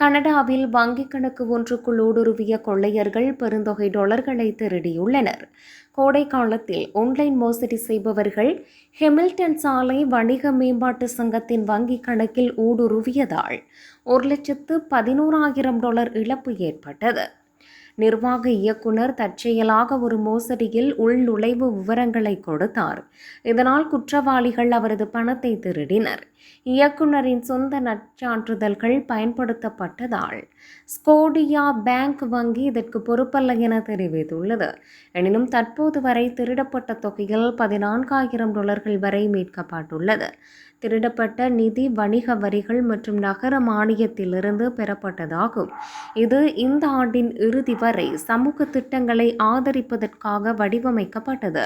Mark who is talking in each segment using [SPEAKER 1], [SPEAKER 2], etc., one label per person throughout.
[SPEAKER 1] கனடாவில் வங்கிக் கணக்கு ஒன்றுக்குள் ஊடுருவிய கொள்ளையர்கள் பெருந்தொகை டாலர்களை திருடியுள்ளனர். கோடை காலத்தில் ஆன்லைன் மோசடி செய்பவர்கள் ஹெமில்டன் சாலை வணிக மேம்பாட்டு சங்கத்தின் வங்கிக் கணக்கில் ஊடுருவியதால் ஒரு லட்சத்து பதினோராயிரம் டாலர் இழப்பு ஏற்பட்டது. நிர்வாக இயக்குனர் தற்செயலாக ஒரு மோசடியில் உள்நுழைவு விவரங்களை கொடுத்தார். இதனால் குற்றவாளிகள் அவரது பணத்தை திருடினர். இயக்குனரின் சொந்த நற்சான்றிதழ்கள் பயன்படுத்தப்பட்டதால் ஸ்கோடியா பேங்க் வங்கி இதற்கு பொறுப்பல்ல என தெரிவித்துள்ளது. எனினும் தற்போது வரை திருடப்பட்ட தொகையில் பதினான்காயிரம் டாலர்கள் வரை மீட்கப்பட்டுள்ளது. திருடப்பட்ட நிதி வணிக வரிகள் மற்றும் நகர மானியத்திலிருந்து பெறப்பட்டதாகும். இது இந்த ஆண்டின் இறுதி வரை சமூக திட்டங்களை ஆதரிப்பதற்காக வடிவமைக்கப்பட்டது.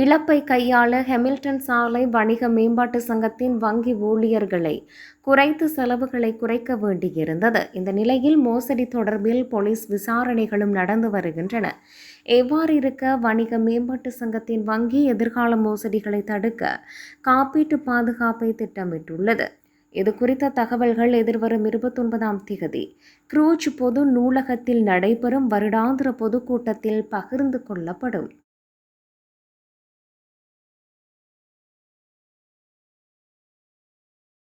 [SPEAKER 1] இழப்பை கையாள ஹெமில்டன் சாலை வணிக மேம்பாட்டு சங்கத்தின் வங்கி ஊழியர்களை குறைத்து செலவுகளை குறைக்க வேண்டியிருந்தது. இந்த நிலையில் மோசடி தொடர்பில் போலீஸ் விசாரணைகளும் நடந்து வருகின்றன. எவ்வாறு இருக்க வணிக மேம்பாட்டு சங்கத்தின் வங்கி எதிர்கால மோசடிகளை தடுக்க காப்பீட்டு பாதுகாப்பை திட்டமிட்டுள்ளது. இது குறித்த தகவல்கள் எதிர்வரும் இருபத்தொன்பதாம் திகதி. க்ரூஜ் பொது நூலகத்தில் நடைபெறும் வருடாந்திர பொதுக்கூட்டத்தில் பகிர்ந்து கொள்ளப்படும்.